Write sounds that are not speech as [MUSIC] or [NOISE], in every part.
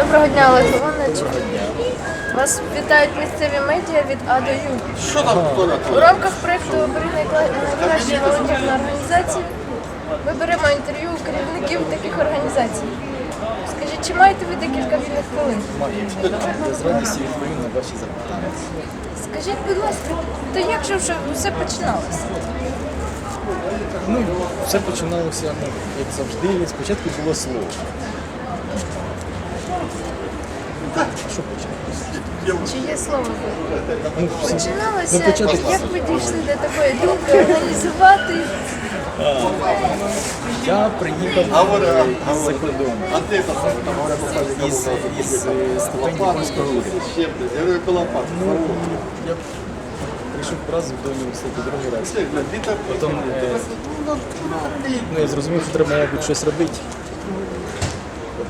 Доброго дня, Олег Іванович. Вас вітають місцеві медіа від А до Ю. Що там У рамках проєкту «Бери найкла- найкращі молодіжні організації ми беремо інтерв'ю у керівників таких організацій. Скажіть, чи маєте ви декілька вільних хвилин? З радістю відповім на ваші запитання. Скажіть, будь ласка, то як же вже все починалося? Ну, все починалося, ну, як завжди, спочатку було слово. Що починалося? Чи є слово? Ну, Починалося, Ну, початок- як ви дійшли до такої думки організувати Я приїхав з-за кордону, А ти там показує, із, стипендії польського уряду. Я. Ну, я прийшов разом до університету другий раз. Потім е, ну, я зрозумів, що треба, мабуть, щось робити,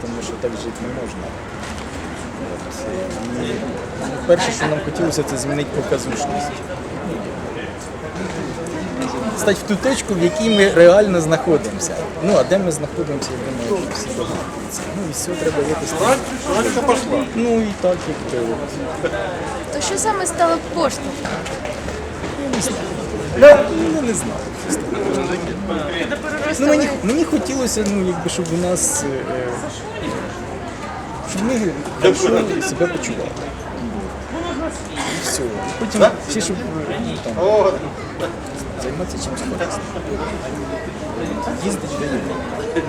тому що так жити не можна. Е, перше, що нам хотілося, це змінити показушність. Стати в ту точку, в якій ми реально знаходимося. Ну, а де ми знаходимося, я думаю, що всі догадуються. Ну і все, треба якось. Ну і так, як було. То що саме стало поштовхом? Ну, не знаю. Ну, мені, мені хотілося, ну, якби, щоб у нас. е, ми хорошо себе почували. І все. Потім всі, щоб ну, там, займатися чимось корисним. Їздить до Європи.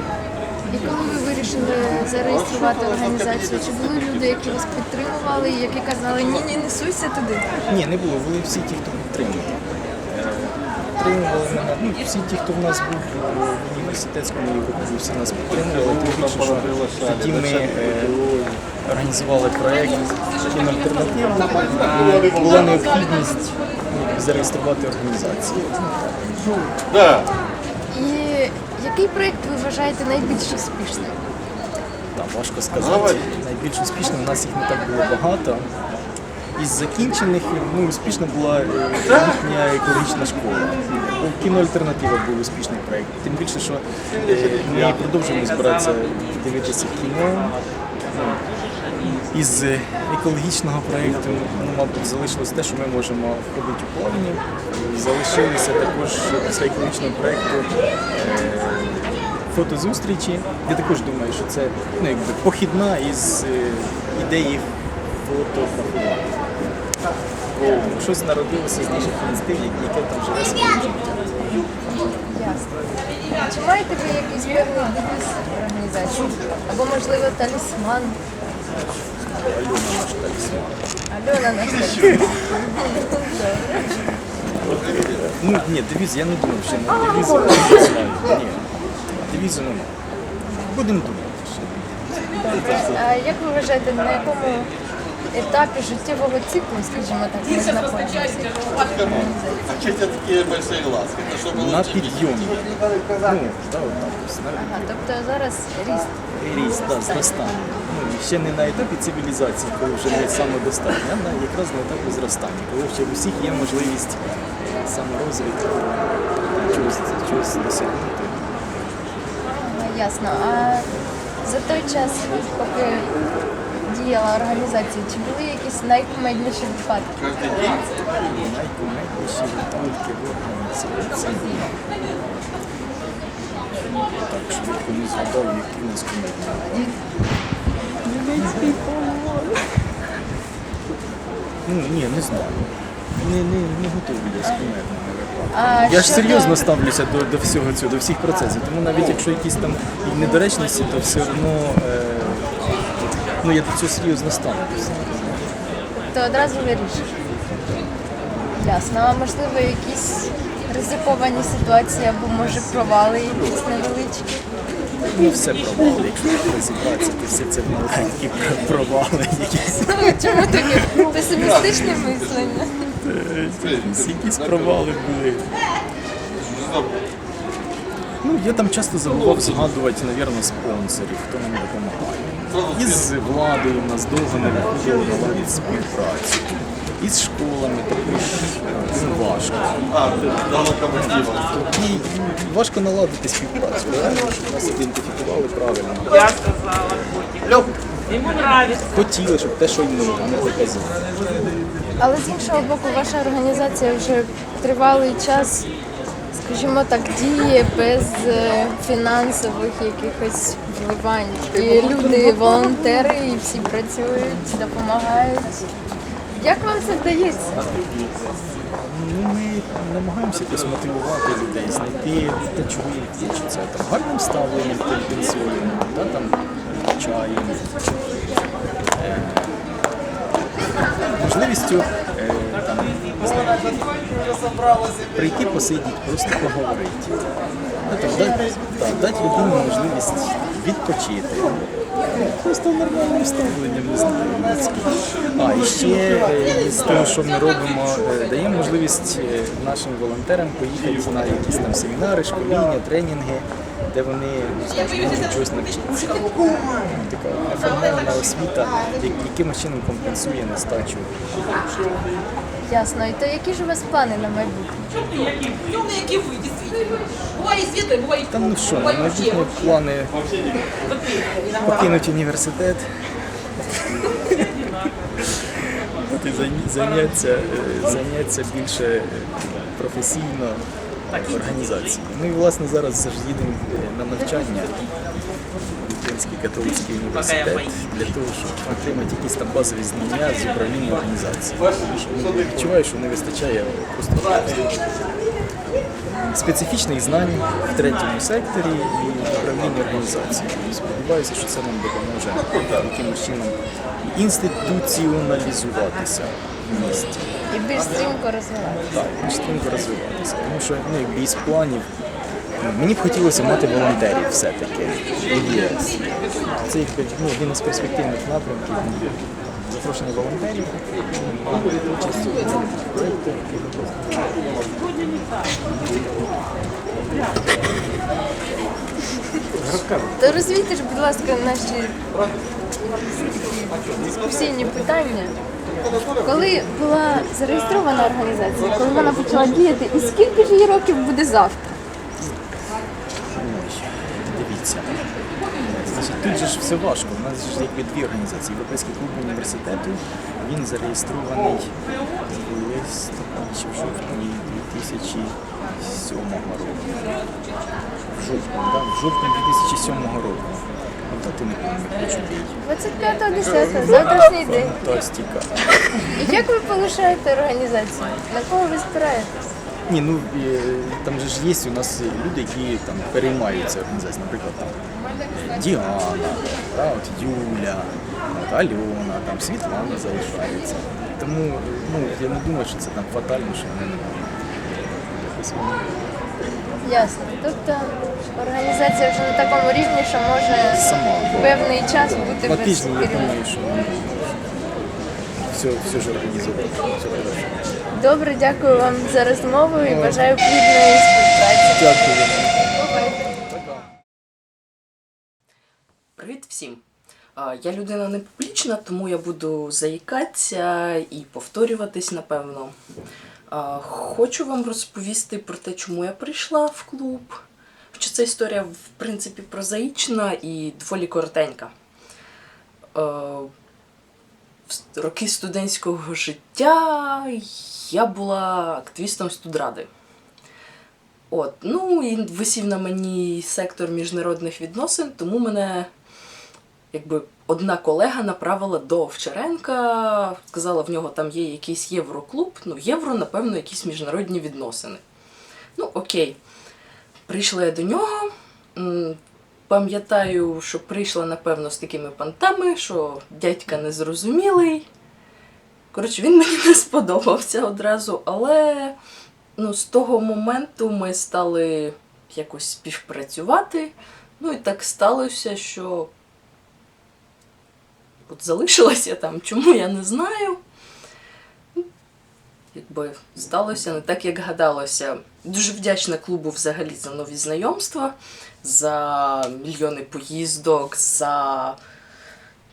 І коли ви вирішили зареєструвати організацію, чи були люди, які вас підтримували, і які казали ні, ні, не суйся туди? Ні, не було, були всі ті, хто підтримував. Підтримували мене. Ну, всі ті, хто в нас був в університетському групі, всі нас підтримували. Тим більше, що тоді ми е, організували проєкт «Кіноальтернатива». Була необхідність ну, зареєструвати організацію. І який проєкт ви вважаєте найбільш успішним? Там важко сказати. Найбільш успішно у нас їх не так було багато. Із закінчених ну, успішна була їхня екологічна школа. Бо Кіноальтернатива був успішний проєкт. Тим більше, що е, ми продовжуємо збиратися дивитися кіно. Із екологічного проєкту, ну, мабуть, залишилось те, що ми можемо входити у плавні. Залишилися також після екологічного проєкту е, фотозустрічі. Я також думаю, що це ну, якби похідна із е, ідеї фотографування. Щось народилося з наших інстинктів, яке там живе своїм життям. Ясно. Чи маєте ви якийсь певний девіз організації? Або, можливо, талісман? Альона наш талісман. Альона наш талісман. Ну ні, девіз, я не думав, що на знаю. Ні, девізу немає. Будемо думати. ще. А як ви вважаєте, на якому етапі життєвого циклу, скажімо так, ми знаходимося? А че у тебя такие большие глазки? Это что было На підйомі. Ну, да, отак, ось, на Ага, тобто зараз ріст. ріст, да, зростання. Ну, і ще не на етапі цивілізації, коли вже не самодостатньо, а на, якраз на етапі зростання, коли ще в усіх є можливість е, саморозвитку, чогось, чогось досягнути. А, Ясно. А за той час, поки діяла організація, чи були якісь найкумедніші випадки? Найкумедніші випадки в організації. Так, швидко не згадав, які у нас комедії. Ну, ні, не знаю. Не, не, не готовий я з комедними випадками. Я ж серйозно ставлюся до, до всього цього, до всіх процесів. Тому навіть якщо якісь там і недоречності, то все одно е, ну, я до цього серйозно ставлюся. То одразу вирішиш. Ясно. А можливо, якісь ризиковані ситуації або може провали якісь невеличкі? Ну, все провали, якщо розібратися, то все це маленькі провали якісь. Ну, чому таке песимістичне мислення? Якісь провали були. Ну, я там часто забував згадувати, мабуть, спонсорів, хто нам допомагає. Із владою в нас довго не виходило наладити співпрацю. Із школами також важко. І важко наладити співпрацю, щоб нас ідентифікували правильно. Я сказала. Ему хотіли, щоб те, що їм не показали. Але з іншого боку, ваша організація вже тривалий час, скажімо так, діє без е, фінансових якихось вливань. І люди, волонтери, і всі працюють, допомагають. Як вам це вдається? Ну, ми намагаємося якось мотивувати людей, знайти те, чого їм хочеться. Там гарним ставленням компенсуємо, та, там, чаєм, е, можливістю е, там, не знаю, прийти посидіти, просто поговорити. Дати, так, дати людині можливість відпочити. Просто нормальним ставленням. А, і ще е, з того, що ми робимо, е, даємо можливість е, нашим волонтерам поїхати на якісь там семінари, школіння, тренінги, де вони можуть чогось навчитися. Така неформальна освіта, якимось чином компенсує нестачу. Ясно. І то які ж у вас плани на майбутнє? Темные, які ви, действительно. Буває світле, буває Там ну що, на майбутнє плани покинути університет. От і Зайняться, е, більше професійно організацією. Ну і власне зараз ж їдемо е, на навчання Український католицький університет для того, щоб отримати якісь там базові знання з управління організації. Відчуваю, що не вистачає просто специфічних знань в третьому секторі і управління організацією. Сподіваюся, що це нам допоможе якимось чином інституціоналізуватися в місті. І більш стрімко розвиватися. Так, більш стрімко розвиватися. Тому що ну, якби із планів мені б хотілося мати волонтерів все-таки. в ЄС. Це ну, один із перспективних напрямків. Запрошення волонтерів. То розвійте ж, будь ласка, наші дискусійні питання. Коли була зареєстрована організація, коли вона почала діяти, і скільки ж їй років буде завтра? Дивіться. Значить, тут же ж все важко. У нас ж якби дві організації. Європейський клуб університету. Він зареєстрований в жовтні 2007 року. В жовтні, да? в жовтні 2007 року. А дати не її. 25.10, завтрашній день. Фантастика. І як ви полишаєте організацію? На кого ви спираєтесь? Ні, ну там же ж є у нас люди, які там переймаються організацією, наприклад, там е, Діана, да, от Юля, от Альона, там Світлана залишається. Тому ну, я не думаю, що це там фатально, що вони якось вони. Ясно. Тобто організація вже на такому рівні, що може Сама. певний час бути По без тижні я керівника. думаю, що вони все, все ж організовують. Все хорошо. Добре, дякую вам за розмову і бажаю плідної співпраці. Дякую. Привіт всім! Я людина не публічна, тому я буду заїкатися і повторюватись, напевно. Хочу вам розповісти про те, чому я прийшла в клуб. Хоча ця історія, в принципі, прозаїчна і доволі коротенька. Роки студентського життя я була активістом студради. От, ну і висів на мені сектор міжнародних відносин, тому мене якби одна колега направила до Овчаренка, сказала, в нього там є якийсь євроклуб. Ну, євро, напевно, якісь міжнародні відносини. Ну, окей. Прийшла я до нього. Пам'ятаю, що прийшла, напевно, з такими пантами, що дядька незрозумілий. Коротше, він мені не сподобався одразу, але ну, з того моменту ми стали якось співпрацювати. Ну і так сталося, що от залишилася там, чому я не знаю. Якби сталося не так, як гадалося. Дуже вдячна клубу взагалі за нові знайомства, за мільйони поїздок, за.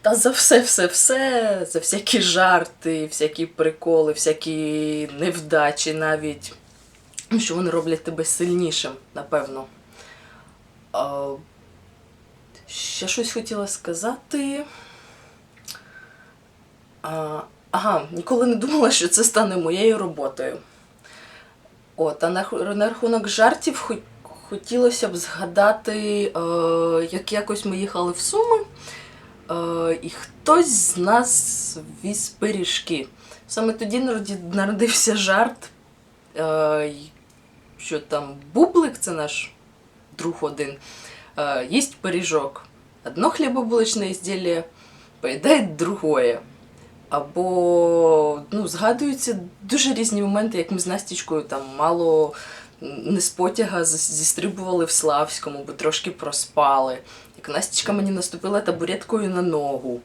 Та за все-все-все, за всякі жарти, всякі приколи, всякі невдачі навіть. Що вони роблять тебе сильнішим, напевно. А, ще щось хотіла сказати. А, ага, ніколи не думала, що це стане моєю роботою. От, а на, на рахунок жартів хо- хотілося б згадати, е, як якось ми їхали в Суми, е, і хтось з нас віз пиріжки. Саме тоді народився жарт, е, що там бублик, це наш друг один, їсть пиріжок. Одно хлібобулочне ізділля поїдає другое. Або ну, згадуються дуже різні моменти, як ми з Настічкою там мало не з потяга зістрибували в Славському, бо трошки проспали. Як Настічка мені наступила табуреткою на ногу,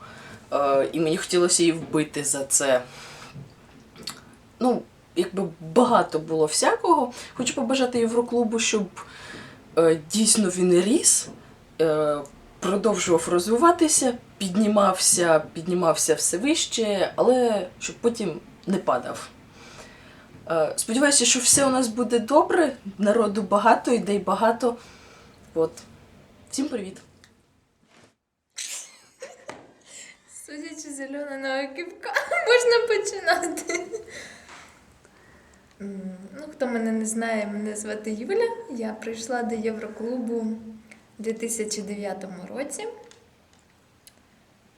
е, і мені хотілося її вбити за це. Ну, якби багато було всякого. Хочу побажати Євроклубу, щоб е, дійсно він ріс, е, продовжував розвиватися, піднімався, піднімався все вище, але щоб потім не падав. Е, Сподіваюся, що все у нас буде добре, народу багато, ідей багато. От. Всім привіт! Судячи з зеленого ківка, [LAUGHS] можна починати. Ну, хто мене не знає, мене звати Юля. Я прийшла до Євроклубу у 2009 році.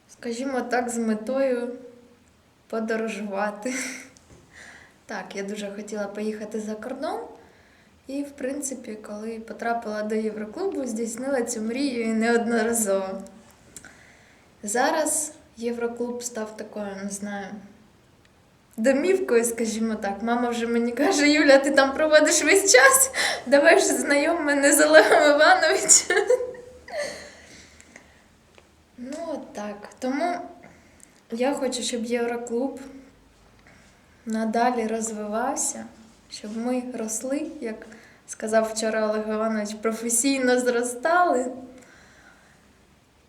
Скажімо так, з метою подорожувати. Так, я дуже хотіла поїхати за кордон. І, в принципі, коли потрапила до Євроклубу, здійснила цю мрію неодноразово. Зараз Євроклуб став такою, не знаю, домівкою, скажімо так. Мама вже мені каже, Юля, ти там проводиш весь час. Давай ж знайом мене з Олегом Івановичем. Ну, от так. Тому я хочу, щоб Євроклуб надалі розвивався, щоб ми росли, як сказав вчора Олег Іванович, професійно зростали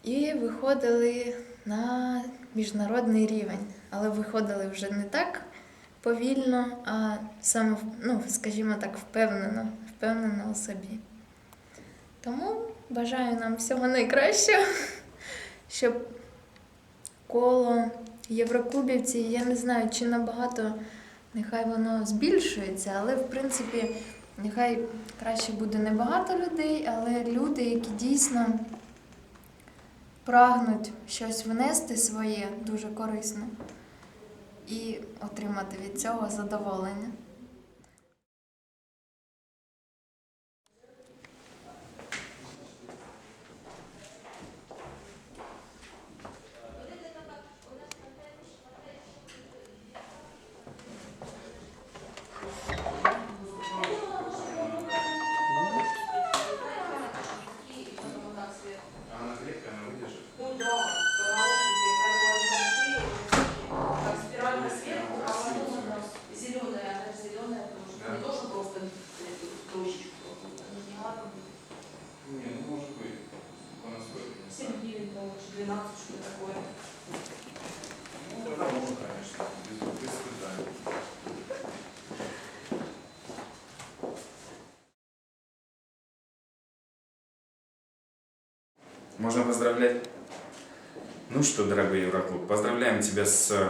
і виходили на міжнародний рівень. Але виходили вже не так повільно, а саме, ну, скажімо так, впевнено, впевнено у собі. Тому бажаю нам всього найкращого, [LAUGHS] щоб коло євроклубівців, я не знаю, чи набагато нехай воно збільшується, але в принципі нехай краще буде не багато людей, але люди, які дійсно прагнуть щось внести своє дуже корисне і отримати від цього задоволення. 7 гривен получше, 12, что-то такое. Ну, это можно, конечно, без, без свидания. Можно поздравлять? Ну что, дорогой Евроклуб, поздравляем тебя с э,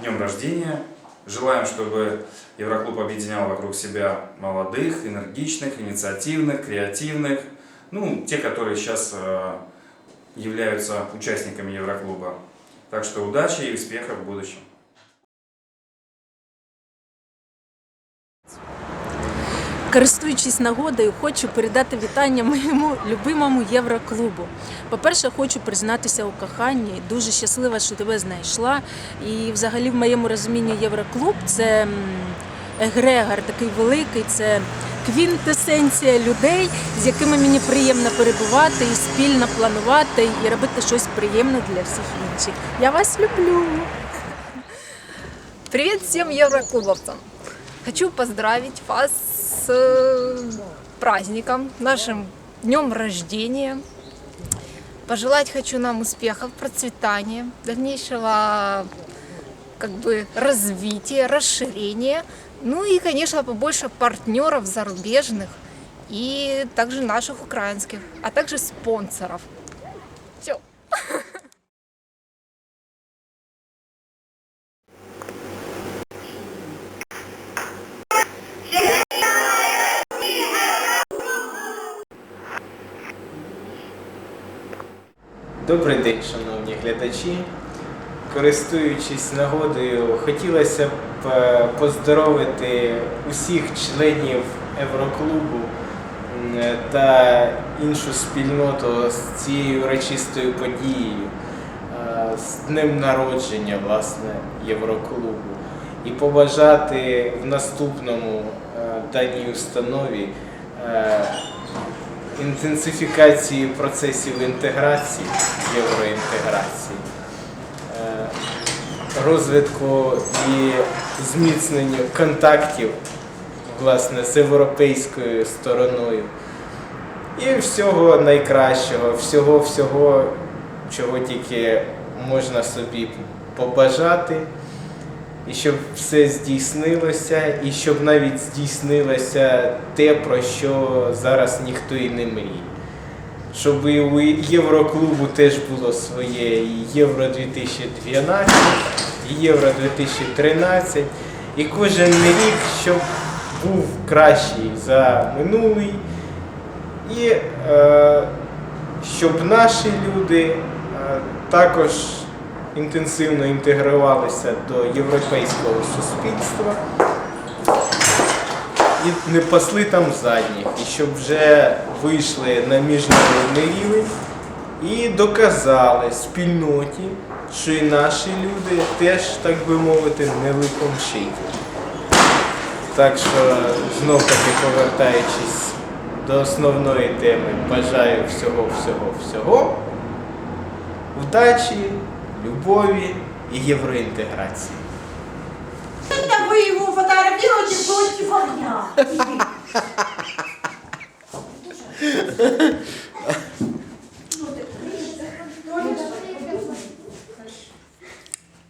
днем рождения. Желаем, чтобы Евроклуб объединял вокруг себя молодых, энергичных, инициативных, креативных. Ну, те, которые сейчас э, являются участниками Евроклуба. Так что удачи и успехов в будущем. Користуючись нагодою, хочу передати вітання моєму любимому Євроклубу. По-перше, хочу признатися у коханні. Дуже щаслива, що тебе знайшла. І взагалі, в моєму розумінні, Євроклуб це егрегор такий великий, це квінтесенція людей, з якими мені приємно перебувати і спільно планувати і робити щось приємне для всіх інших. Я вас люблю. Привет всем евроклубовцам! Хочу поздравить вас с э, праздником, нашим днем рождения. Пожелать хочу нам успехов, процветания, дальнейшего как бы развития, расширения. Ну и, конечно, побольше партнеров зарубежных и также наших украинских, а также спонсоров. Все. Добрий день, шановні глядачі. Користуючись нагодою, хотілося б е, поздоровити усіх членів Евроклубу та іншу спільноту з цією урочистою подією, е, з днем народження власне Євроклубу. І побажати в наступному е, даній установі е, інтенсифікації процесів інтеграції, євроінтеграції, е, розвитку і зміцненню контактів власне, з європейською стороною. І всього найкращого, всього всього, чого тільки можна собі побажати. І щоб все здійснилося, і щоб навіть здійснилося те, про що зараз ніхто і не мріє. Щоб і у Євроклубу теж було своє і Євро 2012, і Євро 2013, і кожен рік, щоб був кращий за минулий, і е, щоб наші люди е, також інтенсивно інтегрувалися до європейського суспільства і не пасли там задніх, і щоб вже вийшли на міжнародний рівень і доказали спільноті, що і наші люди теж, так би мовити, не ликомшиті. Так що знов таки повертаючись до основної теми, бажаю всього, всього, всього, удачі, любові і євроінтеграції. Фотографируете против огня.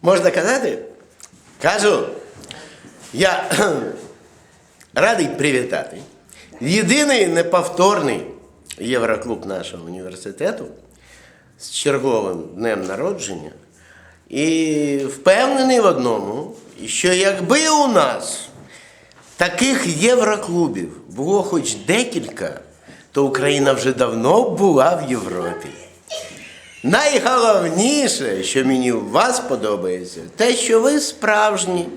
Можна казати? Кажу. Я радий привітати. Єдиний неповторний Євроклуб нашого університету з черговим днем народження. І впевнений в одному, що якби у нас таких євроклубів було хоч декілька, то Україна вже давно була в Європі. Найголовніше, що мені у вас подобається, те, що ви справжні.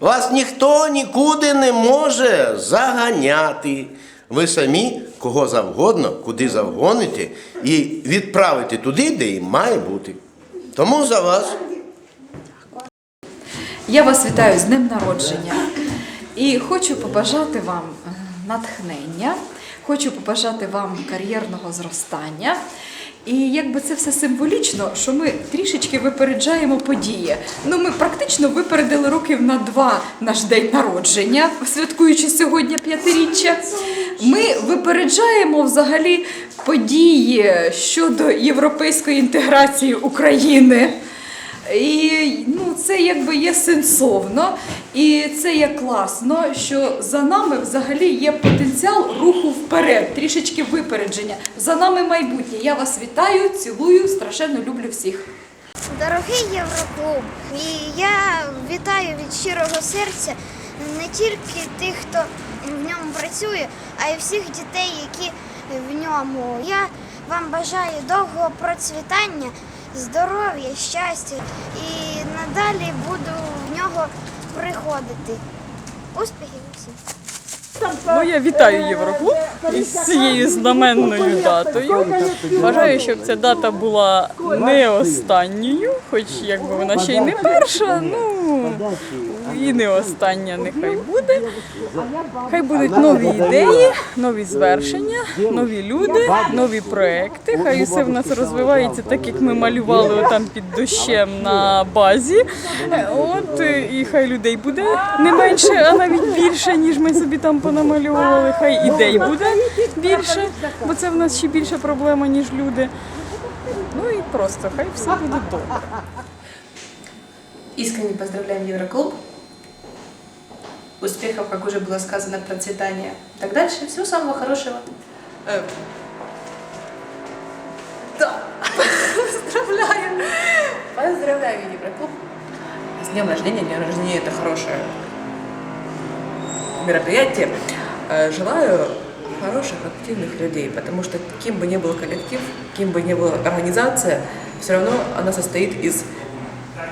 Вас ніхто нікуди не може заганяти. Ви самі кого завгодно, куди завгоните, і відправите туди, де і має бути. Тому за вас. Я вас вітаю з днем народження і хочу побажати вам е, натхнення, хочу побажати вам кар'єрного зростання. І якби це все символічно, що ми трішечки випереджаємо події. Ну, ми практично випередили років на два наш день народження, святкуючи сьогодні п'ятиріччя. Ми випереджаємо взагалі події щодо європейської інтеграції України. І ну, це якби є сенсовно, і це є класно, що за нами взагалі є потенціал руху вперед, трішечки випередження. За нами майбутнє. Я вас вітаю, цілую, страшенно люблю всіх. Дорогий Євроклуб, і я вітаю від щирого серця не тільки тих, хто в ньому працює, а й всіх дітей, які в ньому. Я вам бажаю довгого процвітання, здоров'я, щастя і надалі буду в нього приходити. Успіхів усім! Ну, я вітаю Євроклуб із цією знаменною датою. Бажаю, щоб ця дата була не останньою, хоч якби вона ще й не перша, ну і не остання нехай буде. Хай будуть нові ідеї, нові звершення, нові люди, нові проекти. Хай усе в нас розвивається так, як ми малювали там під дощем на базі. От і хай людей буде не менше, а навіть більше, ніж ми собі там понамалювали. Хай ідей буде більше, бо це в нас ще більша проблема, ніж люди. Ну і просто хай все буде добре. Искренне поздравляем Евроклуб. Успехов, как уже было сказано, процветания. Так дальше. Всего самого хорошего. Да. Поздравляю. Поздравляю Евроклуб. С днем рождения. День рождения это хорошее мероприятие. Э, Желаю хороших, активных людей, потому что кем бы ни был коллектив, кем бы ни была организация, все равно она состоит из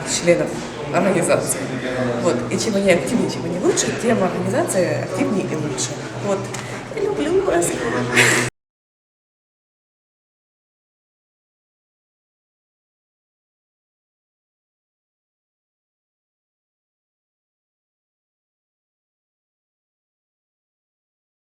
членов организации. Вот. И чем они активнее, чем они лучше, тем организация активнее и лучше. Вот. Я люблю вас.